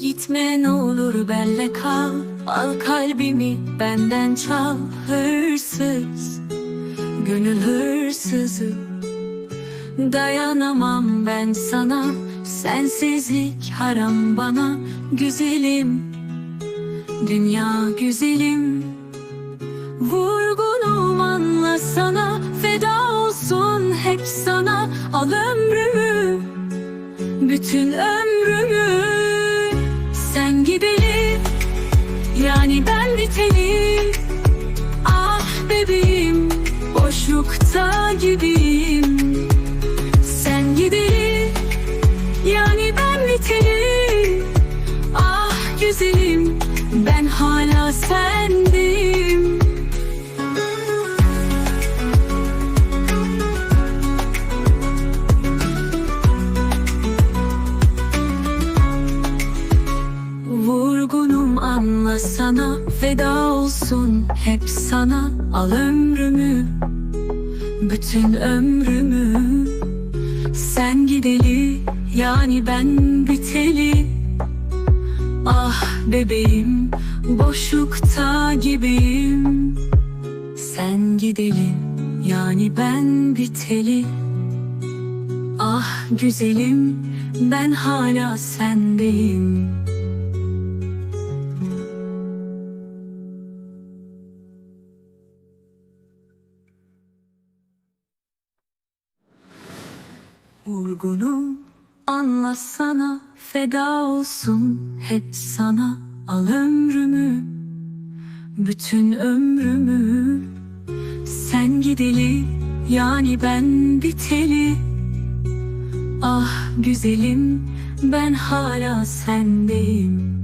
Gitme ne olur benle kal. Al kalbimi benden çal. Hırsız Gönül hırsızı. Dayanamam ben sana. Sensizlik haram bana. Güzelim Dünya güzelim. Vurgunum anla sana Feda olsun hep sana. Al ömrümü Bütün ömrümü Yani ben biteli Ah bebeğim Boşlukta gibiyim. Sen gideli Yani ben biteli Ah güzelim Ben hala sendeyim anla sana Feda olsun. Hep sana Al ömrümü. Bütün ömrümü. Sen gideli Yani ben biteli. Ah bebeğim Boşlukta gibiyim. Sen gideli Yani ben biteli. Ah güzelim Ben hala sendeyim Vurgunum anlasana feda olsun hep sana. Al ömrümü bütün ömrümü. Sen gideli yani ben biteli. Ah güzelim ben hala sendeyim